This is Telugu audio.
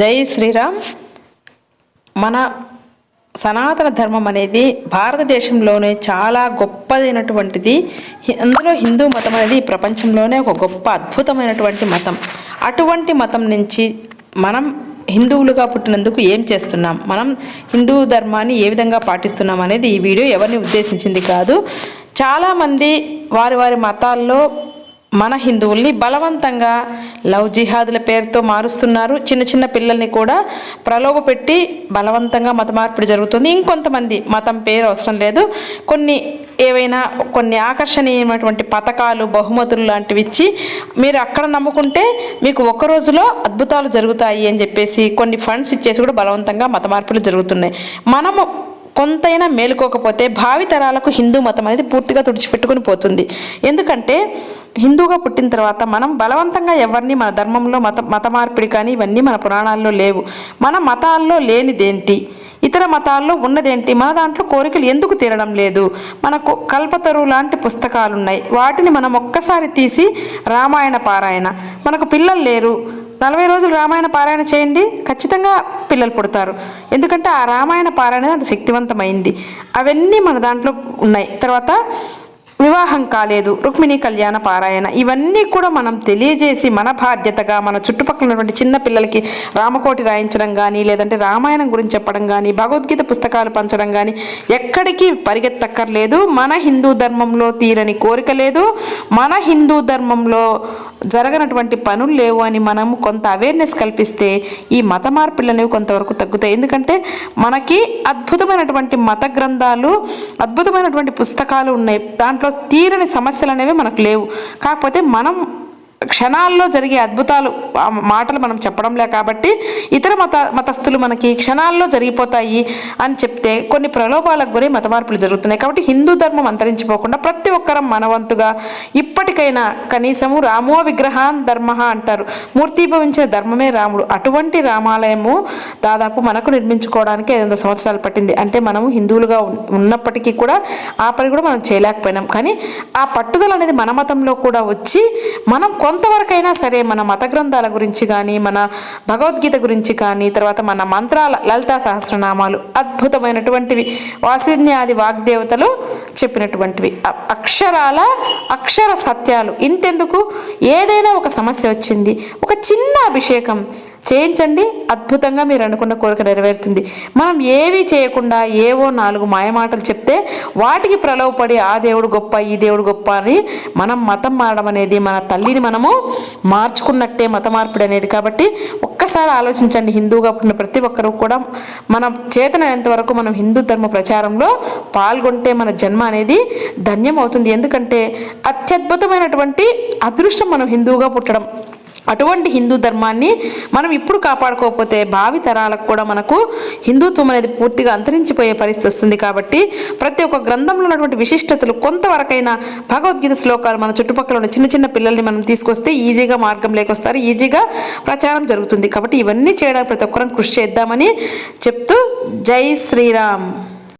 జై శ్రీరామ్. మన సనాతన ధర్మం అనేది భారతదేశంలోనే చాలా గొప్పదైనటువంటిది. అందులో హిందూ మతం అనేది ప్రపంచంలోనే ఒక గొప్ప అద్భుతమైనటువంటి మతం. అటువంటి మతం నుంచి మనం హిందువులుగా పుట్టినందుకు ఏం చేస్తున్నాం? మనం హిందూ ధర్మాన్ని ఏ విధంగా పాటిస్తున్నాం అనేది ఈ వీడియో ఎవరిని ఉద్దేశించింది కాదు. చాలామంది వారి వారి మతాల్లో మన హిందువుల్ని బలవంతంగా లవ్ జిహాదుల పేరుతో మారుస్తున్నారు. చిన్న చిన్న పిల్లల్ని కూడా ప్రలోభ పెట్టి బలవంతంగా మత మార్పిడి జరుగుతుంది. ఇంకొంతమంది మతం పేరు అవసరం లేదు. కొన్ని ఏవైనా కొన్ని ఆకర్షణీయమైనటువంటి పథకాలు బహుమతులు లాంటివి ఇచ్చి మీరు అక్కడ నమ్ముకుంటే మీకు ఒక్క రోజులో అద్భుతాలు జరుగుతాయి అని చెప్పేసి కొన్ని ఫండ్స్ ఇచ్చేసి కూడా బలవంతంగా మత మార్పులు జరుగుతున్నాయి. మనము కొంతైనా మేలుకోకపోతే భావితరాలకు హిందూ మతం అనేది పూర్తిగా తుడిచిపెట్టుకుని పోతుంది. ఎందుకంటే హిందూగా పుట్టిన తర్వాత మనం బలవంతంగా ఎవరిని మన ధర్మంలో మత మత మార్పిడి కానీ ఇవన్నీ మన పురాణాల్లో లేవు. మన మతాల్లో లేనిదేంటి? ఇతర మతాల్లో ఉన్నదేంటి? మన దాంట్లో కోరికలు ఎందుకు తీరడం లేదు? మనకు కల్పతరు లాంటి పుస్తకాలు ఉన్నాయి వాటిని మనం ఒక్కసారి తీసి రామాయణ పారాయణ. మనకు పిల్లలు లేరు. నలభై రోజులు రామాయణ పారాయణ చేయండి. ఖచ్చితంగా పిల్లలు పుడతారు. ఎందుకంటే ఆ రామాయణ పారాయణ అంత శక్తివంతమైంది. అవన్నీ మన దాంట్లో ఉన్నాయి. తర్వాత వివాహం కాలేదు. రుక్మిణి కళ్యాణ పారాయణ ఇవన్నీ కూడా మనం తెలియజేసి మన బాధ్యతగా మన చుట్టుపక్కల ఉన్నటువంటి చిన్న పిల్లలకి రామకోటి రాయించడం కానీ లేదంటే రామాయణం గురించి చెప్పడం కానీ భగవద్గీత పుస్తకాలు పంచడం కానీ ఎక్కడికి పరిగెత్తక్కర్లేదు. మన హిందూ ధర్మంలో తీరని కోరిక లేదు. మన హిందూ ధర్మంలో జరగనటువంటి పనులు లేవు అని మనం కొంత అవేర్నెస్ కల్పిస్తే ఈ మత మార్పులు అనేవి కొంతవరకు తగ్గుతాయి. ఎందుకంటే మనకి అద్భుతమైనటువంటి మత గ్రంథాలు అద్భుతమైనటువంటి పుస్తకాలు ఉన్నాయి. దాంట్లో తీరని సమస్యలు అనేవి మనకు లేవు. కాకపోతే మనం క్షణాల్లో జరిగే అద్భుతాలు ఆ మాటలు మనం చెప్పడంలే కాబట్టి ఇతర మత మతస్థులు మనకి క్షణాల్లో జరిగిపోతాయి అని చెప్తే కొన్ని ప్రలోభాలకు గురి మత మార్పులు జరుగుతున్నాయి. కాబట్టి హిందూ ధర్మం అంతరించిపోకుండా ప్రతి ఒక్కరం మనవంతుగా ఇప్పటికైనా కనీసము రామో విగ్రహాన్ ధర్మ అంటారు. మూర్తిభవించిన ధర్మమే రాముడు. అటువంటి రామాలయము దాదాపు మనకు నిర్మించుకోవడానికి ఐదు వందల సంవత్సరాలు పట్టింది. అంటే మనము హిందువులుగా ఉన్నప్పటికీ కూడా ఆ పని కూడా మనం చేయలేకపోయినాం. కానీ ఆ పట్టుదల అనేది మన మతంలో కూడా వచ్చి మనం కొంతవరకైనా సరే మన మత గ్రంథాల గురించి కానీ మన భగవద్గీత గురించి కానీ తర్వాత మన మంత్రాల లలితా సహస్రనామాలు అద్భుతమైనటువంటివి. వాసిన్యాది వాగ్దేవతలు చెప్పినటువంటివి. అక్షరాల అక్షర సత్యాలు. ఇంతెందుకు? ఏదైనా ఒక సమస్య వచ్చింది. ఒక చిన్న అభిషేకం. చేయించండి. అద్భుతంగా మీరు అనుకున్న కోరిక నెరవేరుతుంది. మనం ఏవి చేయకుండా ఏవో నాలుగు మాయమాటలు చెప్తే వాటికి ప్రలోభపడి ఆ దేవుడు గొప్ప ఈ దేవుడు గొప్ప అని మనం మతం మారడం అనేది మన తల్లిని మనము మార్చుకున్నట్టే మత మార్పిడి అనేది. కాబట్టి ఒక్కసారి ఆలోచించండి. హిందూగా పుట్టిన ప్రతి ఒక్కరూ కూడా మన చేతనైనంత వరకు మనం హిందూ ధర్మ ప్రచారంలో పాల్గొంటే మన జన్మ అనేది ధన్యం అవుతుంది ఎందుకంటే అత్యద్భుతమైనటువంటి అదృష్టం మనం హిందువుగా పుట్టడం. అటువంటి హిందూ ధర్మాన్ని మనం ఇప్పుడు కాపాడుకోకపోతే భావి తరాలకు కూడా మనకు హిందుత్వం అనేది పూర్తిగా అంతరించిపోయే పరిస్థితి వస్తుంది కాబట్టి ప్రతి ఒక్క గ్రంథంలో ఉన్నటువంటి విశిష్టతలు కొంతవరకైనా భగవద్గీత శ్లోకాలు మన చుట్టుపక్కల ఉన్న చిన్న చిన్న పిల్లల్ని మనం తీసుకొస్తే ఈజీగా మార్గం లేకొస్తారు ఈజీగా ప్రచారం జరుగుతుంది. కాబట్టి ఇవన్నీ చేయడానికి ప్రతి ఒక్కరం కృషి చేద్దామని చెప్తూ జై శ్రీరామ్.